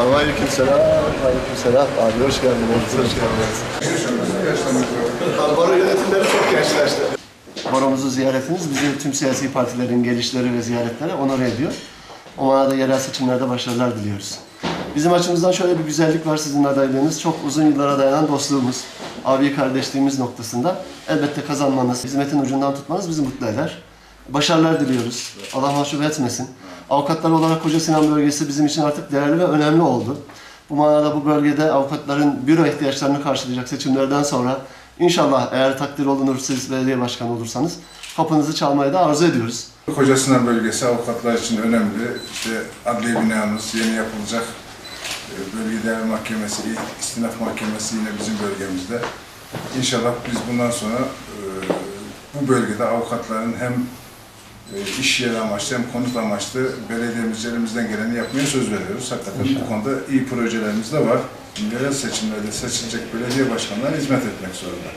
Aleyküm selam. Aleyküm selam. Abi hoş geldiniz. Hoş geldiniz. Baro yönetimleri çok gençleşti. Baromuzu ziyaretiniz bizi tüm siyasi partilerin gelişleri ve ziyaretleri onore ediyor. O manada yerel seçimlerde başarılar diliyoruz. Bizim açımızdan şöyle bir güzellik var sizin adaylığınız. Çok uzun yıllara dayanan dostluğumuz, abi kardeşliğimiz noktasında elbette kazanmanız, hizmetin ucundan tutmanız bizi mutlu eder. Başarılar diliyoruz. Allah mahcup etmesin. Avukatlar olarak Koca Sinan bölgesi bizim için artık değerli ve önemli oldu. Bu manada bu bölgede avukatların büro ihtiyaçlarını karşılayacak seçimlerden sonra inşallah eğer takdir olunur siz belediye başkanı olursanız kapınızı çalmayı da arzu ediyoruz. Kocasinan bölgesi avukatlar için önemli. İşte adli binamız yeni yapılacak. Ee, Bölge Değer Mahkemesi, İstinaf Mahkemesi yine bizim bölgemizde. İnşallah biz bundan sonra e, bu bölgede avukatların hem e, iş yeri amaçlı hem konut amaçlı belediyemiz elimizden geleni yapmaya söz veriyoruz. Hakikaten bu konuda iyi projelerimiz de var. Yerel seçimlerde seçilecek belediye başkanları hizmet etmek zorunda.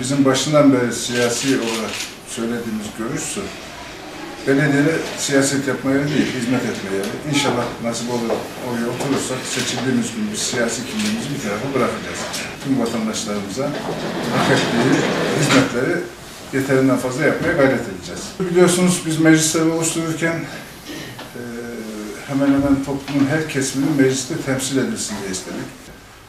Bizim başından beri siyasi olarak söylediğimiz görüş şu. Belediyeler siyaset yapmaya değil, hizmet etmeye. İnşallah nasip olur oraya oturursak seçildiğimiz gün biz siyasi kimliğimizi bir tarafa bırakacağız. Tüm vatandaşlarımıza hak ettiği hizmetleri yeterinden fazla yapmaya gayret edeceğiz. Biliyorsunuz biz meclisleri oluştururken eee, hemen hemen toplumun her kesiminin mecliste temsil edilsin diye istedik.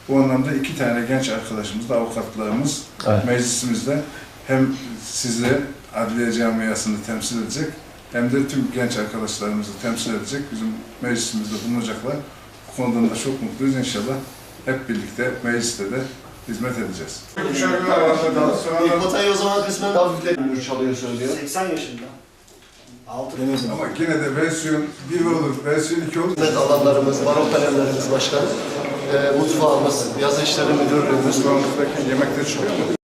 Bu anlamda iki tane genç arkadaşımız da avukatlarımız Evet. meclisimizde hem sizi adliye camiasını temsil edecek hem de tüm genç arkadaşlarımızı temsil edecek bizim meclisimizde bulunacaklar. Bu konudan da çok mutluyuz inşallah. Hep birlikte mecliste de hizmet edeceğiz. Potayı o zaman kısmen hafifletmiyor çalıyor söylüyor. 80 yaşında. 6 Ama yine de versiyon 1 olur, versiyon 2 olur. Hizmet alanlarımız, baro kalemlerimiz başkanım, e, mutfağımız, yazı işleri müdürlüğümüz, Mutfağımızdaki yemekte çıkıyor mu?